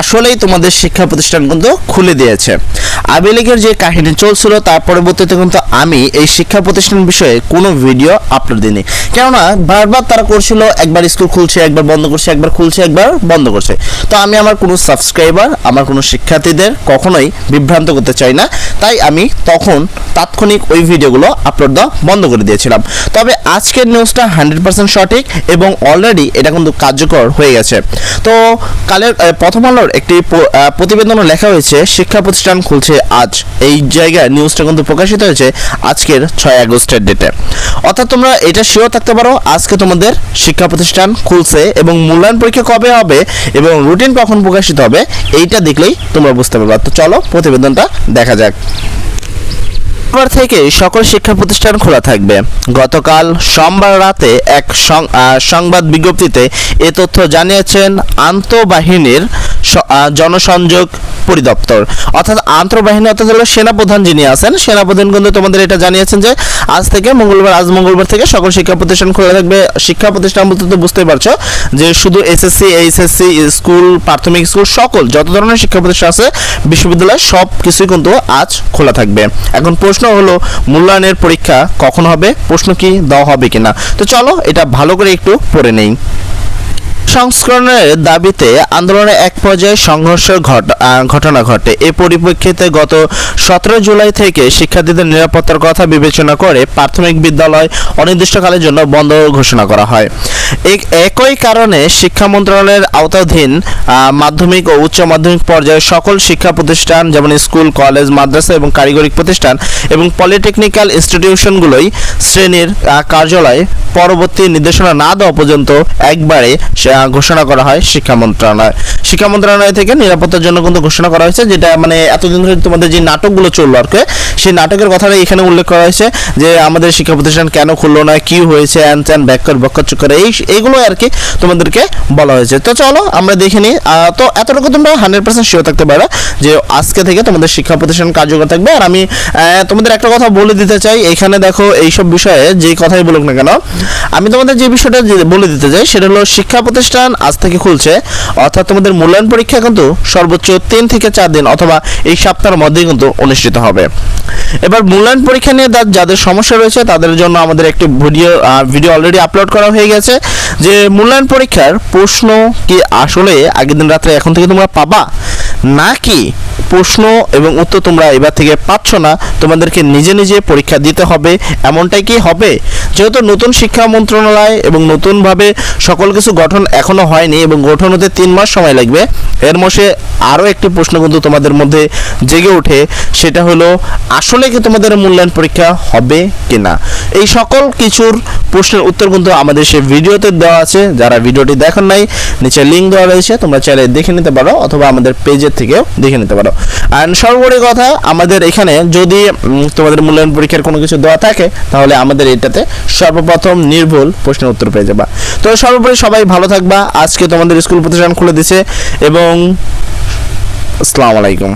আসলেই তোমাদের শিক্ষা প্রতিষ্ঠান কিন্তু খুলে দিয়েছে। আওয়ামী লীগের যে কাহিনী চলছিল, তার পরবর্তীতে কিন্তু আমি এই শিক্ষা প্রতিষ্ঠান বিষয়ে কোনো ভিডিও আপলোড দিইনি। কেননা, বারবার তারা করছিল, একবার স্কুল খুলছে, একবার বন্ধ করছে, একবার খুলছে, একবার বন্ধ করছে। তো আমি আমার কোনো সাবস্ক্রাইবার, আমার কোনো শিক্ষার্থীদের কখনোই বিভ্রান্ত করতে চাই না। তাই আমি তখন তাৎক্ষণিক ওই ভিডিওগুলো আপলোড দেওয়া বন্ধ করে দিয়েছিলাম। তবে আজকের নিউজটা হান্ড্রেড পার্সেন্ট সঠিক এবং অলরেডি এটা কিন্তু কার্যকর হয়ে গেছে। তো কালের প্রথম আলোর একটি প- আহ, প্রতিবেদনে লেখা হয়েছে শিক্ষা প্রতিষ্ঠান খুলছে আজ। এই জায়গায় নিউজটা কিন্তু প্রকাশিত হয়েছে আজকের ছয় আগস্টের ডেটে অর্থাৎ তোমরা এটা শিওর থাকতে পারো আজকে তোমাদের শিক্ষা প্রতিষ্ঠান খুলছে এবং মূল্যায়ন পরীক্ষা কবে হবে এবং রুটিন কখন প্রকাশিত হবে এইটা দেখলেই তোমরা বুঝতে পারবে। তো চলো প্রতিবেদনটা দেখা যাক। সোমবার থেকে সকল শিক্ষা প্রতিষ্ঠান খোলা থাকবে। গতকাল সোমবার রাতে এক সংবাদ বিজ্ঞপ্তিতে এ তথ্য জানিয়েছেন আন্তঃবাহিনীর জনসংযোগ পরিদপ্তর। অর্থাৎ আন্তঃবাহিনী, অর্থাৎ হলো সেনাপ্রধান যিনি আছেন, সেনাপ্রধান কিন্তু তোমাদের এটা জানিয়েছেন যে আজ থেকে মঙ্গলবার, আজ মঙ্গলবার থেকে সকল শিক্ষা প্রতিষ্ঠান খোলা থাকবে। শিক্ষা প্রতিষ্ঠান বলতে তো বুঝতেই পারছ যে শুধু এসএসসি এইচএসসি স্কুল, প্রাথমিক স্কুল, সকল যত ধরনের শিক্ষা প্রতিষ্ঠান আছে, বিশ্ববিদ্যালয় সব কিছুই কিন্তু আজ খোলা থাকবে। এখন প্রশ্ন হলো, মূল্যায়নের পরীক্ষা কখন হবে? প্রশ্ন কি দেওয়া হবে কিনা? তো চলো এটা ভালো করে একটু পড়ে নেই। সংস্করণের দাবিতে আন্দোলনে এক পর্যায়ে সংঘর্ষের ঘট- ঘটনা ঘটে। এ পরিপ্রেক্ষিতে গত সতেরো জুলাই থেকে শিক্ষার্থীদের নিরাপত্তার কথা বিবেচনা করে প্রাথমিক বিদ্যালয় অনির্দিষ্টকালের জন্য বন্ধ ঘোষণা করা হয়। এক- একই কারণে শিক্ষা মন্ত্রণালয়ের আওতাধীন মাধ্যমিক ও উচ্চ মাধ্যমিক পর্যায়ে সকল শিক্ষা প্রতিষ্ঠান যেমন স্কুল, কলেজ, মাদ্রাসা এবং কারিগরি প্রতিষ্ঠান এবং পলিটেকনিক্যাল ইনস্টিটিউশনগুলোই শ্রেণির কার্যালয় পরবর্তী নির্দেশনা না দেওয়া পর্যন্ত একবারে ঘোষণা করা হয় শিক্ষা মন্ত্রণালয়। শিক্ষা মন্ত্রণালয় থেকে নিরাপত্তার জন্য কিন্তু ঘোষণা করা হয়েছে, যেটা মানে এতদিন ধরে তোমাদের যে নাটকগুলো চলল আর কি, সেই নাটকের কথাটা এখানে উল্লেখ করা হয়েছে যে আমাদের শিক্ষা প্রতিষ্ঠান কেন খুললো না, কি হয়েছে অ্যান ত্যান ব্যাকর বক্কর চক্কর এই এইগুলো আর কি তোমাদেরকে বলা হয়েছে। তো চলো আমরা দেখে নিই তো এতটুকু তোমরা হান্ড্রেড পার্সেন্ট শিওর থাকতে পারো যে আজকে থেকে তোমাদের শিক্ষা প্রতিষ্ঠান কার্যকর থাকবে। আর আমি তোমাদের একটা কথা বলে দিতে চাই, এখানে দেখো এইসব বিষয়ে যে কথাই বলুক না কেন, আমি তোমাদের যে বিষয়টা বলে দিতে চাই, সেটা হলো শিক্ষা প্রতিষ্ঠান আজ থেকে খুলছে। অর্থাৎ তোমাদের মূল্যায়ন পরীক্ষা কিন্তু সর্বোচ্চ তিন থেকে চার দিন অথবা এই সপ্তাহের মধ্যেই কিন্তু অনুষ্ঠিত হবে। এবার মূল্যায়ন পরীক্ষা নিয়ে যাদের সমস্যা রয়েছে তাদের জন্য আমাদের একটি ভিডিও ভিডিও অলরেডি আপলোড করা হয়ে গেছে। যে মূল্যায়ন পরীক্ষার প্রশ্ন কি আসলে আগের দিন রাত্রে এখন থেকে তোমরা পাবা? নাকি প্রশ্ন এবং উত্তর তোমরা এবার থেকে পাচ্ছ না। তোমাদেরকে নিজে নিজে পরীক্ষা দিতে হবে। এমনটাই কি হবে? যেহেতু নতুন শিক্ষা মন্ত্রণালয় এবং নতুনভাবে সকল কিছু গঠন এখনও হয়নি এবং গঠন হতে তিন মাস সময় লাগবে, এর মধ্যে আরও একটি প্রশ্ন কিন্তু তোমাদের মধ্যে জেগে ওঠে। সেটা হলো, আসলে কি তোমাদের মূল্যায়ন পরীক্ষা হবে কিনা? এই সকল কিছুর প্রশ্নের উত্তর কিন্তু আমাদের সেই ভিডিওতে দেওয়া আছে। যারা ভিডিওটি দেখেন নাই, নিচে লিঙ্ক দেওয়া রয়েছে, তোমরা চাইলে দেখে নিতে পারো অথবা আমাদের পেজের থেকে দেখে নিতে পারো। আর সর্বোপরি কথা, আমাদের এখানে যদি তোমাদের মূল্যায়ন পরীক্ষার কোনো কিছু দেওয়া থাকে, তাহলে আমাদের এটাতে সর্বপ্রথম নির্ভুল প্রশ্নের উত্তর পেয়ে যাবা। তো সর্বোপরি সবাই ভালো থাকবা। আজকে তোমাদের স্কুল প্রতিষ্ঠান খুলে দিছে এবং আসসালামু আলাইকুম।